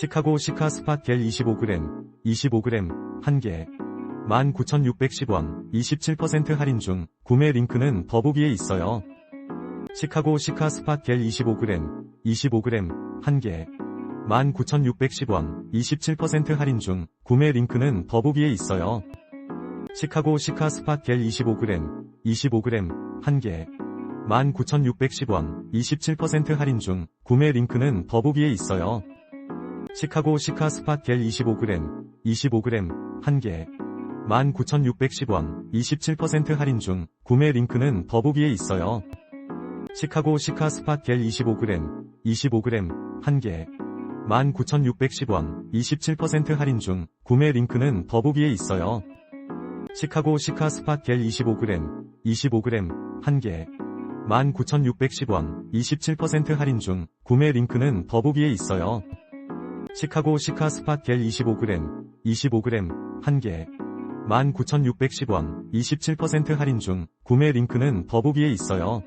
시카고 시카 스팟 겔 25g, 25g, 1개. 19,610원, 27% 할인 중, 구매 링크는 더보기에 있어요. 시카고 시카 스팟 겔 25g, 25g, 1개. 19,610원, 27% 할인 중, 구매 링크는 더보기에 있어요. 시카고 시카 스팟 겔 25g, 25g, 1개. 19,610원, 27% 할인 중, 구매 링크는 더보기에 있어요. 시카고 시카 스팟 겔 25g, 25g, 1개. 19,610원, 27% 할인 중, 구매 링크는 더보기에 있어요. 시카고 시카 스팟 겔 25g, 25g, 1개. 19,610원, 27% 할인 중, 구매 링크는 더보기에 있어요. 시카고 시카 스팟 겔 25g, 25g, 1개. 19,610원, 27% 할인 중, 구매 링크는 더보기에 있어요. 시카고 시카 스팟 겔 25g, 25g, 1개. 19,610원, 27% 할인 중, 구매 링크는 더보기에 있어요.